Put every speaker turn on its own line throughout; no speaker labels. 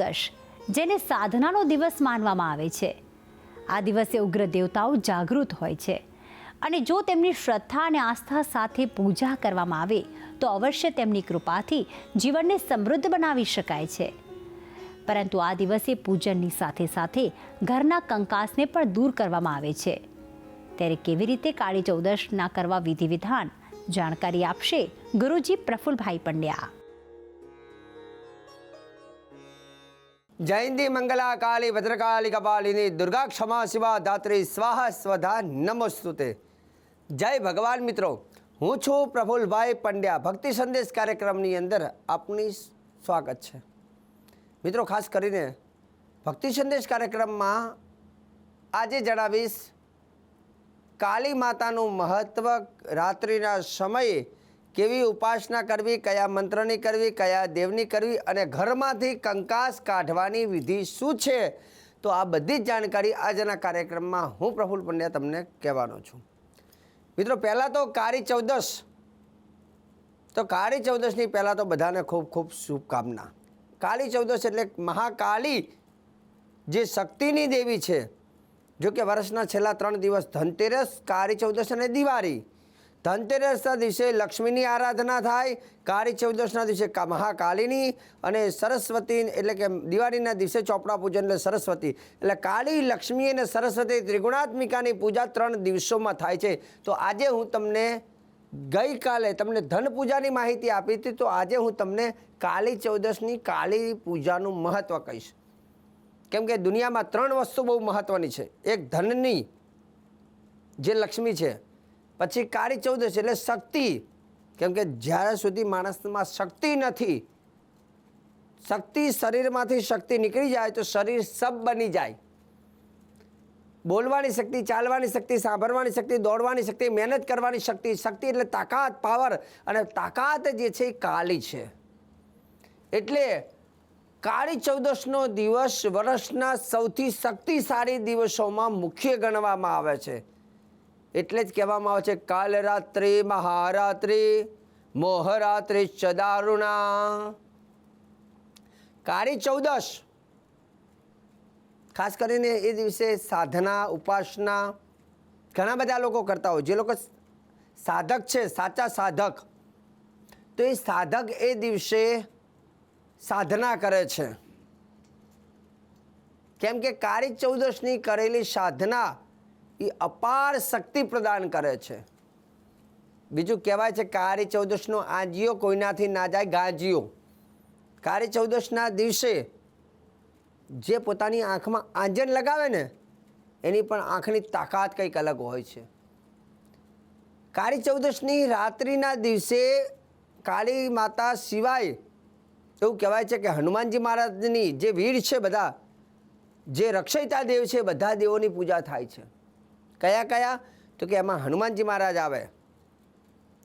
ચૌદશ જેને સાધનાનો દિવસ માનવામાં આવે છે. આ દિવસે ઉગ્ર દેવતાઓ જાગૃત હોય છે અને જો તેમની શ્રદ્ધા અને આસ્થા સાથે પૂજા કરવામાં આવે, તો અવશ્ય તેમની કૃપાથી જીવનને સમૃદ્ધ બનાવી શકાય છે. પરંતુ આ દિવસે પૂજનની સાથે સાથે ઘરના કંકાસને પણ દૂર કરવામાં આવે છે. ત્યારે કેવી રીતે કાળી ચૌદશના કરવા વિધિ વિધાન, જાણકારી આપશે ગુરુજી પ્રફુલભાઈ પંડ્યા.
જયંતી મંગલા કાળી ભદ્રકાળી કપાલિની દુર્ગા ક્ષમા શિવા ધાત્રી, સ્વાહા સ્વધા નમસ્તુતે. જય ભગવાન મિત્રો. હું છું પ્રફુલભાઈ પંડ્યા. ભક્તિ સંદેશ કાર્યક્રમની અંદર આપની સ્વાગત છે. મિત્રો, ખાસ કરીને ભક્તિ સંદેશ કાર્યક્રમમાં આજે જણાવીશ કાળી માતાનું મહત્ત્વ રાત્રિના સમયે કેવી ઉપાસના કરવી, કયા મંત્રની કરવી, કયા દેવની કરવી અને ઘરમાંથી કંકાસ કાઢવાની વિધિ શું છે? તો આ બધી જ જાણકારી આજના કાર્યક્રમમાં હું પ્રફુલ્લ પંડ્યા તમને કહેવાનો છું. મિત્રો, પહેલાં તો કાળી ચૌદશ. તો કાળી ચૌદશની પહેલાં તો બધાને ખૂબ ખૂબ શુભકામના. કાળી ચૌદશ એટલે મહાકાળી જે શક્તિની દેવી છે જો કે વર્ષના છેલ્લા ત્રણ દિવસ ધનતેરસ, કાળી ચૌદશ અને દિવાળી. ધનતેરસના દિવસે લક્ષ્મીની આરાધના થાય, કાળી ચૌદશના દિવસે મહાકાળીની અને સરસ્વતી એટલે કે દિવાળીના દિવસે ચોપડા પૂજન એટલે સરસ્વતી. એટલે કાળી, લક્ષ્મી અને સરસ્વતી ત્રિગુણાત્મિકાની પૂજા ત્રણ દિવસોમાં થાય છે. તો આજે હું તમને ગઈકાલે તમને ધન પૂજાની માહિતી આપી હતી, તો આજે હું તમને કાળી ચૌદશની કાળી પૂજાનું મહત્ત્વ કહીશ. કેમ કે દુનિયામાં ત્રણ વસ્તુ બહુ મહત્ત્વની છે. એક ધનની, જે લક્ષ્મી છે પછી કાળી ચૌદશ એટલે શક્તિ. કેમ કે જ્યારે સુધી માણસમાં શક્તિ નથી, શક્તિ શરીરમાંથી શક્તિ નીકળી જાય તો શરીર સબ બની જાય. બોલવાની શક્તિ, ચાલવાની શક્તિ, સાંભળવાની શક્તિ, દોડવાની શક્તિ, મહેનત કરવાની શક્તિ શક્તિ એટલે તાકાત, પાવર અને તાકાત જે છે એ કાળી છે. એટલે કાળી ચૌદશનો દિવસ વર્ષના સૌથી શક્તિશાળી દિવસોમાં મુખ્ય ગણવામાં આવે છે. એટલે જ કહેવામાં આવે છે કાલરાત્રિ મહારાત્રિ મોહરાત્રિ ચદારુણા. કાળી ચૌદશ. ખાસ કરીને એ દિવસે સાધના, ઉપાસના ઘણા બધા લોકો કરતા હોય. જે લોકો સાધક છે, સાચા સાધક. તો એ સાધક એ દિવસે સાધના કરે છે. કેમ કે કાળી ચૌદશની કરેલી સાધના એ અપાર શક્તિ પ્રદાન કરે છે. બીજું કહેવાય છે કાળી ચૌદશનો આજીઓ કોઈનાથી ના જાય ગાજીઓ કાળી ચૌદશના દિવસે જે પોતાની આંખમાં આંજન લગાવે ને, એની પણ આંખની તાકાત કંઈક અલગ હોય છે. કાળી ચૌદશની રાત્રિના દિવસે કાળી માતા સિવાય એવું કહેવાય છે કે હનુમાનજી મહારાજની જે વીર છે બધા, જે રક્ષયતા દેવ છે, બધા દેવોની પૂજા થાય છે. કયા કયા? તો કે એમાં હનુમાનજી મહારાજ આવે.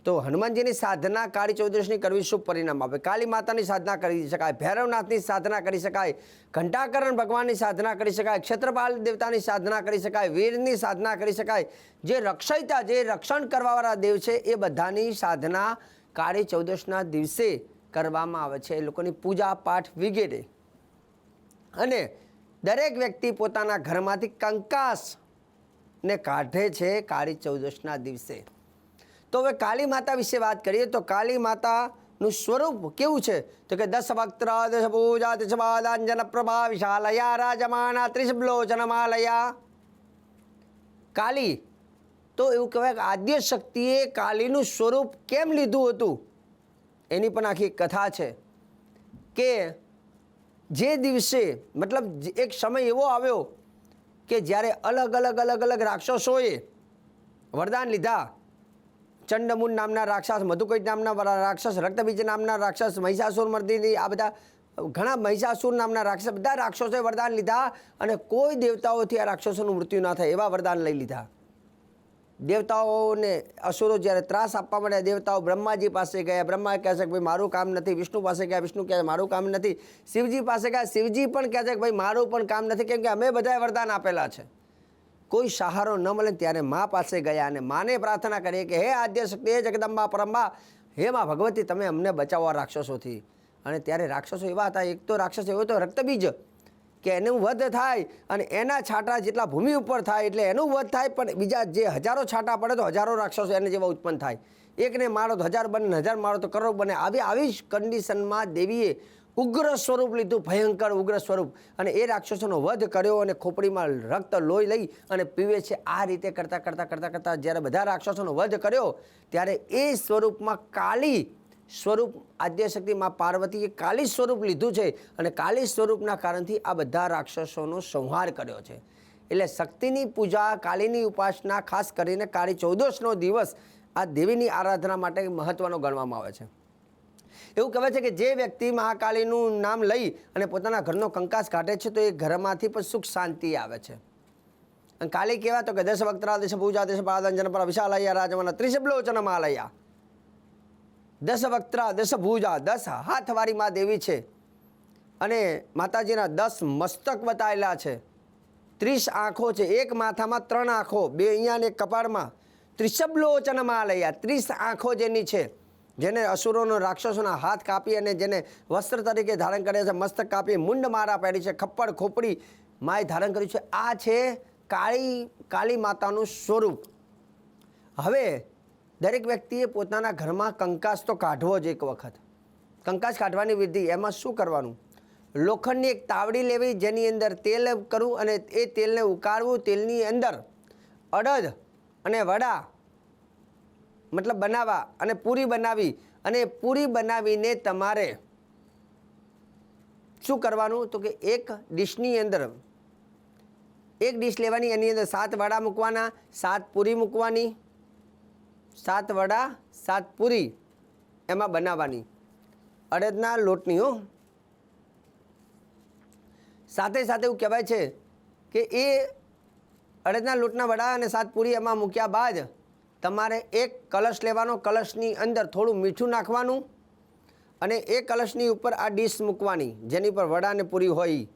તો હનુમાનજીની સાધના કાળી ચૌદશની કરવી શુભ પરિણામ આપે. કાળી માતાની સાધના કરી શકાય, ભૈરવનાથની સાધના કરી શકાય, ઘંટાકરણ ભગવાનની સાધના કરી શકાય, ક્ષેત્રપાલ દેવતાની સાધના કરી શકાય, વીરની સાધના કરી શકાય. જે રક્ષયતા, જે રક્ષણ કરવાવાળા દેવ છે, એ બધાની સાધના કાળી ચૌદશના દિવસે કરવામાં આવે છે. એ લોકોની પૂજા પાઠ વગેરે. અને દરેક વ્યક્તિ પોતાના ઘરમાંથી કંકાસ ને કાઢે છે કાળી ચૌદશના દિવસે. તો હવે કાળી માતા વિશે વાત કરીએ તો કાળી માતાનું સ્વરૂપ કેવું છે? તો કે દસ વક્ત્ર દશ પૂજા દશબાદાંજન પ્રભા વિશાલયા રાજમાના ત્રિશબ્લોચનમાલયા કાળી, તો એવું કહેવાય કે આદ્ય શક્તિએ કાળીનું સ્વરૂપ કેમ લીધું હતું? એની પણ આખી કથા છે કે જે દિવસે, મતલબ એક સમય એવો આવ્યો કે જ્યારે અલગ અલગ અલગ અલગ રાક્ષસોએ વરદાન લીધા, ચંડમુન નામના રાક્ષસ મધુકૈટ નામના રાક્ષસ, રક્તબીજ નામના રાક્ષસ, મહિષાસુર મર્દિની આ બધા, ઘણા મહિષાસુર નામના રાક્ષસ, બધા રાક્ષસોએ વરદાન લીધા અને કોઈ દેવતાઓથી આ રાક્ષસોનું મૃત્યુ ના થાય એવા વરદાન લઈ લીધા. દેવતાઓને અસુરો જ્યારે ત્રાસ આપવા માંડ્યા દેવતાઓ બ્રહ્માજી પાસે ગયા. બ્રહ્મા કહે છે કે ભાઈ, મારું કામ નથી. વિષ્ણુ પાસે ગયા. વિષ્ણુ કહે મારું કામ નથી. શિવજી પાસે ગયા. શિવજી પણ કહે છે કે ભાઈ, મારું પણ કામ નથી. કેમ કે અમે બધાએ વરદાન આપેલા છે. કોઈ સહારો ન મળે ત્યારે મા પાસે ગયા અને માને પ્રાર્થના કરીએ કે, હે આદ્ય શક્તિ, હે જગદંબા પરંબા, હે મા ભગવતી, તમે અમને બચાવો રાક્ષસોથી. અને ત્યારે રાક્ષસો એવા હતા. એક તો રાક્ષસ એવો તો રક્તબીજ. કે એનું વધ થાય અને એના છાંટા જેટલા ભૂમિ ઉપર થાય એટલે એનું વધ થાય, પણ બીજા જે હજારો છાંટા પડે તો હજારો રાક્ષસો એને જેવા ઉત્પન્ન થાય. એકને મારો તો હજાર બને હજાર મારો તો કરોડ બને. આવી આવી જ કન્ડિશનમાં દેવીએ ઉગ્ર સ્વરૂપ લીધું, ભયંકર ઉગ્ર સ્વરૂપ. અને એ રાક્ષસોનો વધ કર્યો અને ખોપડીમાં રક્ત લોહી લઈ અને પીવે છે. આ રીતે કરતાં કરતાં કરતાં કરતાં જ્યારે બધા રાક્ષસોનો વધ કર્યો, ત્યારે એ સ્વરૂપમાં કાળી સ્વરૂપ આદ્યશક્તિ માં પાર્વતીએ કાલી સ્વરૂપ લીધું છે અને કાલી સ્વરૂપના કારણથી આ બધા રાક્ષસોનો સંહાર કર્યો છે. એટલે શક્તિની પૂજા, કાલીની ઉપાસના, ખાસ કરીને કાળી ચૌદશનો દિવસ આ દેવીની આરાધના માટે મહત્વનો ગણવામાં આવે છે. એવું કહેવાય છે કે જે વ્યક્તિ મહાકાળીનું નામ લઈ અને પોતાના ઘરનો કંકાસ કાઢે છે તો એ ઘરમાંથી પણ સુખ શાંતિ આવે છે. અને કાલી કહેવાય તો કે દશ વક્તરા દશ પૂજા દશ પાદંજન પર વિશાલયા રાજમન ત્રિશબ્લોચન માલયા. દસ વક્ત્રા, દસ ભુજા, દસ હાથવાળી મા દેવી છે. અને માતાજીના દસ મસ્તક બતાવેલા છે. ત્રીસ આંખો છે. એક માથામાં ત્રણ આંખો, બે અહીંયા ને કપાળમાં. ત્રિશબલોચનમાં લયા ત્રીસ આંખો જેની છે. જેને અસુરોનો રાક્ષસોના હાથ કાપી અને જેને વસ્ત્ર તરીકે ધારણ કરે છે, મસ્તક કાપી, મુંડ મારા પહેરી છે ખપ્પડ ખોપડી માએ ધારણ કર્યું છે. આ છે કાળી કાળી માતાનું સ્વરૂપ. હવે દરેક વ્યક્તિએ પોતાના ઘરમાં કંકાસ તો કાઢવો જ એક વખત. કંકાસ કાઢવાની વિધિ, એમાં શું કરવાનું? લોખંડની એક તાવડી લેવી, જેની અંદર તેલ કરવું અને એ તેલને ઉકાળવું, તેલની અંદર અડદ અને વડા, મતલબ બનાવવા અને પૂરી બનાવી અને પૂરી બનાવીને તમારે શું કરવાનું? તો કે એક ડીશની અંદર, એક ડીશ લેવાની, એની અંદર સાત વડા મૂકવાના, સાત પૂરી મૂકવાની સાત વડા, સાત પૂરી એમાં બનાવવાની. અડદના લોટની, હો. સાથે સાથે એવું કહેવાય છે કે એ અડદના લોટના વડા અને સાત પૂરી એમાં મૂક્યા બાદ તમારે એક કલશ લેવાનો, કલશની અંદર થોડું મીઠું નાખવાનું અને એ કલશની ઉપર આ ડીશ મૂકવાની, જેની પર વડા અને પૂરી હોય.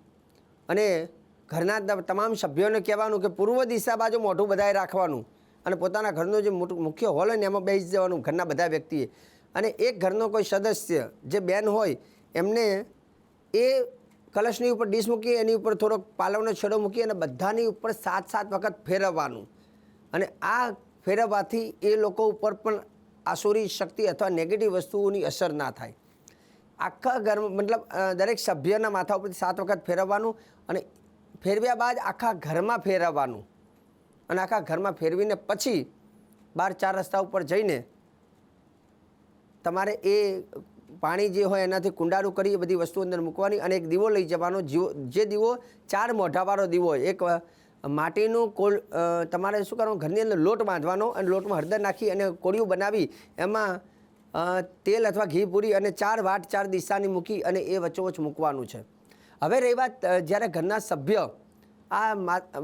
અને ઘરના તમામ સભ્યોને કહેવાનું કે પૂર્વ દિશા બાજુ મોઢું બધાએ રાખવાનું. અને પોતાના ઘરનો જે મુખ્ય હોલ હોય ને એમાં બેસી જવાનું ઘરના બધા વ્યક્તિએ. અને એક ઘરનો કોઈ સદસ્ય જે બેન હોય, એમને એ કલશની ઉપર ડીશ મૂકી, એની ઉપર થોડોક પાલવનો છેડો મૂકી અને બધાની ઉપર સાત સાત વખત ફેરવવાનું. અને આ ફેરવવાથી એ લોકો ઉપર પણ આસુરી શક્તિ અથવા નેગેટિવ વસ્તુઓની અસર ના થાય. આખા ઘર, મતલબ દરેક સભ્યના માથા ઉપરથી સાત વખત ફેરવવાનું અને ફેરવ્યા બાદ આખા ઘરમાં ફેરવવાનું. અને આખા ઘરમાં ફેરવીને પછી બાર, ચાર રસ્તા ઉપર જઈને તમારે એ પાણી જે હોય એનાથી કુંડાળું કરી એ બધી વસ્તુ અંદર મૂકવાની અને એક દીવો લઈ જવાનો. જીવો, જે દીવો ચાર મોઢાવાળો દીવો હોય. એક માટીનું કોલ તમારે શું કરવાનું? ઘરની અંદર લોટ બાંધવાનો અને લોટમાં હળદર નાખી અને કોળિયું બનાવી. એમાં તેલ અથવા ઘી પૂરી અને ચાર વાટ ચાર દિશાની મૂકી અને એ વચ્ચોવચ મૂકવાનું છે. હવે રહી વાત જ્યારે ઘરના સભ્ય આ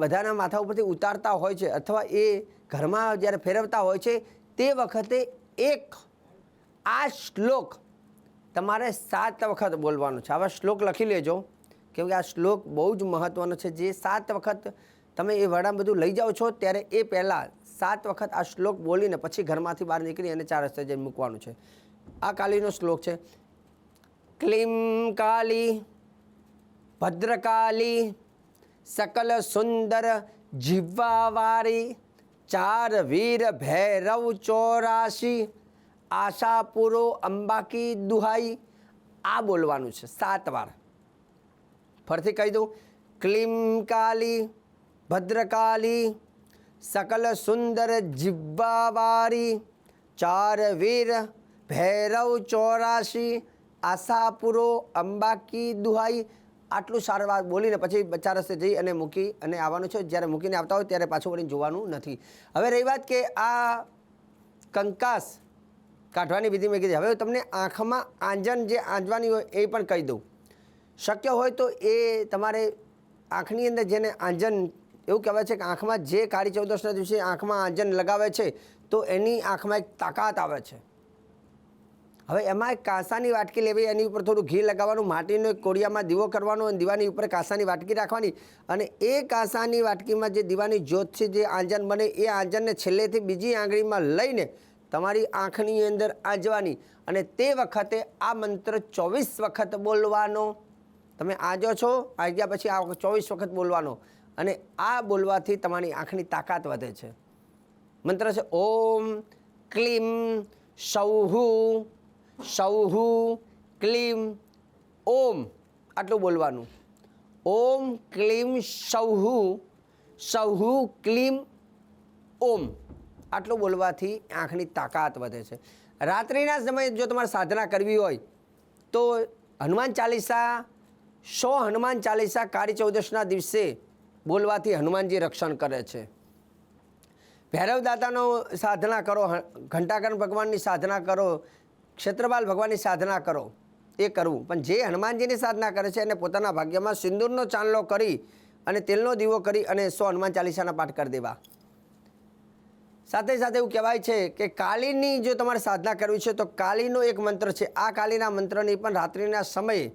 બધાના માથા ઉપરથી ઉતારતા હોય છે અથવા એ ઘરમાં જ્યારે ફેરવતા હોય છે, તે વખતે એક આ શ્લોક તમારે સાત વખત બોલવાનો છે. આવા શ્લોક લખી લેજો. કેમકે આ શ્લોક બહુ જ મહત્ત્વનો છે. જે સાત વખત તમે એ વડા બધું લઈ જાઓ છો, ત્યારે એ પહેલાં સાત વખત આ શ્લોક બોલીને પછી ઘરમાંથી બહાર નીકળી અને ચાર રસ્તે જઈને મૂકવાનું છે. આ કાલીનો શ્લોક છે. ક્લીમ કાલી, ભદ્રકાલી સકલ સુંદર જીવવાવારી ચાર વીર ભૈરવ ચોરાશી આશાપુરો અંબાકી દુહાઈ આ બોલવાનું છે સાત વાર ફરીથી કહી દઉં ક્લીમ કાલી ભદ્રકાલી સકલ સુંદર જીવવાવારી ચાર વીર ભૈરવ ચોરાશી આશાપુરો અંબાકી દુહાઈ આટલું સારું વાત બોલીને પછી બચ્ચા રસ્તે જઈ અને મૂકી અને આવવાનું છે. જ્યારે મૂકીને આવતા હોય ત્યારે પાછું વળીને જોવાનું નથી. હવે રહી વાત કે આ કંકાસ કાઢવાની વિધિ મેં કીધી. હવે તમને આંખમાં આંજન જે આંજવાની હોય એ પણ કહી દઉં. શક્ય હોય તો એ તમારે આંખની અંદર જેને આંજન એવું કહેવાય છે કે આંખમાં જે કાળી ચૌદશના દિવસે આંખમાં આંજન લગાવે છે, તો એની આંખમાં એક તાકાત આવે છે. હવે એમાં કાંસાની વાટકી લેવી, એની ઉપર થોડું ઘી લગાવવાનું, માટીનો એક કોડિયામાં દીવો કરવાનો, અને દીવાની ઉપર કાંસાની વાટકી રાખવાની. અને એ કાંસાની વાટકીમાં જે દીવાની જ્યોત છે, જે આંજન બને, એ આંજનને છેલ્લેથી બીજી આંગળીમાં લઈને તમારી આંખની અંદર આંજવાની. અને તે વખતે આ મંત્ર ચોવીસ વખત બોલવાનો. તમે આજો છો, આજ્યા પછી આ ચોવીસ વખત બોલવાનો. અને આ બોલવાથી તમારી આંખની તાકાત વધે છે. મંત્ર છે, ઓમ ક્લીમ સૌહુ સૌહુ ક્લીમ, ઓમ આટલું બોલવાનું. ઓમ, ક્લીમ સૌહુ સૌહુ ક્લીમ, ઓમ આટલું બોલવાથી આંખની તાકાત વધે છે. રાત્રિના સમયે જો તમારે સાધના કરવી હોય તો હનુમાન ચાલીસા, સો હનુમાન ચાલીસા કાળી ચૌદશના દિવસે બોલવાથી હનુમાનજી રક્ષણ કરે છે. ભૈરવદાતાનો સાધના કરો ઘંટાકર્ણ ભગવાનની સાધના કરો ક્ષેત્રપાલ ભગવાનની સાધના કરો, એ કરવું. પણ જે હનુમાનજીની સાધના કરે છે એને પોતાના ભાગ્યમાં સિંદૂરનો ચાંદલો કરી અને તેલનો દીવો કરી અને સો હનુમાન ચાલીસાના પાઠ કરી દેવા. સાથે સાથે એવું કહેવાય છે કે કાલીની જો તમારે સાધના કરવી છે તો કાલીનો એક મંત્ર છે. આ કાલીના મંત્રની પણ રાત્રિના સમયે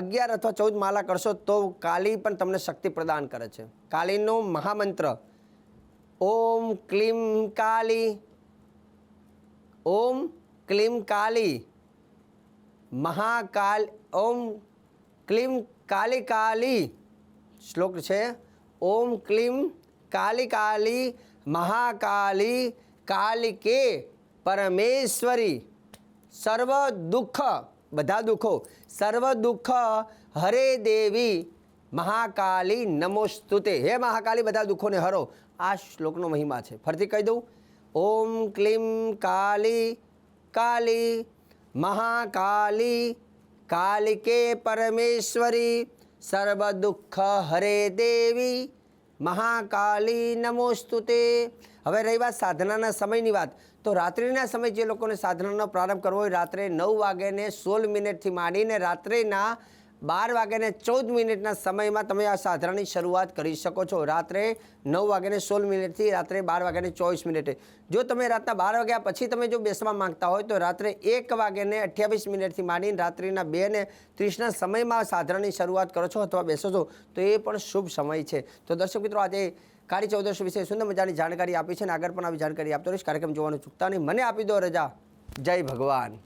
અગિયાર અથવા ચૌદ માલા કરશો તો કાલી પણ તમને શક્તિ પ્રદાન કરે છે. કાલીનો મહામંત્ર, ઓમ ક્લીમ કાલી, ઓમ ક્લીમ કાલી મહાકાલ ઓમ ક્લીમ કાલી કાલી શ્લોક છે ઓમ ક્લીમ કાલી કાલી મહાકાલી કાલિકે પરમેશ્વરી સર્વ દુઃખ બધા દુઃખો સર્વ દુઃખ હરે દેવી મહાકાલી નમોસ્તુતે હે મહાકાલી બધા દુઃખોને હરો. આ શ્લોકનો મહિમા છે. ફરીથી કહી દઉં. ઓમ ક્લીમ કાલી કાલી મહાકાલી કાલિકે પરમેશ્વરી સર્વ દુઃખ હરે દેવી મહાકાલી નમોસ્તુતે હવે રહી વાત સાધનાના સમયની વાત. તો રાત્રિના સમય જે લોકોને સાધનાનો પ્રારંભ કરવો હોય, રાત્રે નવ વાગ્યાને સોળ મિનિટથી માંડીને રાત્રેના બાર વાગ્યાને ચૌદ મિનિટના સમયમાં તમે આ સાધનાની શરૂઆત કરી શકો છો. રાત્રે નવ વાગ્યાને સોળ મિનિટથી રાત્રે બાર વાગ્યાને ચોવીસ મિનિટે. જો તમે રાતના બાર વાગ્યા પછી તમે જો બેસવા માંગતા હોય તો રાત્રે એક વાગ્યાને અઠ્યાવીસ મિનિટથી માંડીને રાત્રિના બે ને ત્રીસના સમયમાં સાધનાની શરૂઆત કરો છો અથવા બેસો છો, તો એ પણ શુભ સમય છે. તો દર્શક મિત્રો, આજે કાળી ચૌદશ વિશે સુંદર મજાની જાણકારી આપી છે અને આગળ પણ આવી જાણકારી આપતો રહીશ. કાર્યક્રમ જોવાનું ચૂકતા નહીં. મને આપી દો રજા. જય ભગવાન.